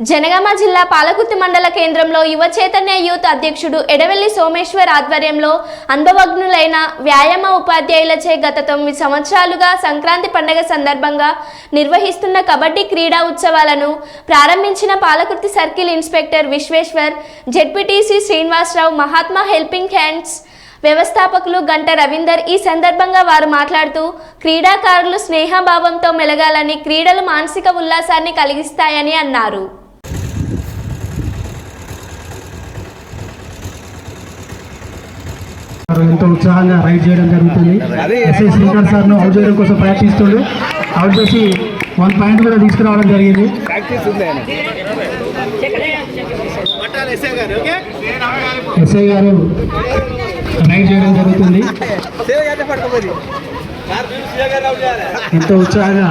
జనగామ జిల్లా పాలకుర్తి మండల కేంద్రంలో యువ చైతన్య యూత్ అధ్యక్షుడు ఎడవెల్లి సోమేశ్వర్ ఆధ్వర్యంలో అనుభవజ్ఞులైన వ్యాయామ ఉపాధ్యాయులచే గత తొమ్మిది సంవత్సరాలుగా సంక్రాంతి పండుగ సందర్భంగా నిర్వహిస్తున్న కబడ్డీ క్రీడా ఉత్సవాలను ప్రారంభించిన Palakurthi circle inspector Vishweshwar ZPTC Srinivasarao Mahatma helping hands వ్యవస్థాపకులు గంట రవీందర్ ఈ సందర్భంగా వారు మాట్లాడుతూ క్రీడాకారులు స్నేహభావంతో మెలగాలని క్రీడలు మానసిక ఉల్లాసాన్ని కలిగిస్తాయని అన్నారు. ఎంతో ఉత్సాహంగా రైడ్ చేయడం జరుగుతుంది. ఎస్ఐ శ్రీధర్ సార్ను అవుట్ చేయడం కోసం ప్రయత్నిస్తుండు. అవుట్ చేసి వన్ పాయింట్ కూడా తీసుకురావడం జరిగింది. ఎస్ఐ గారు రైడ్ చేయడం జరుగుతుంది. ఎంతో ఉత్సాహంగా.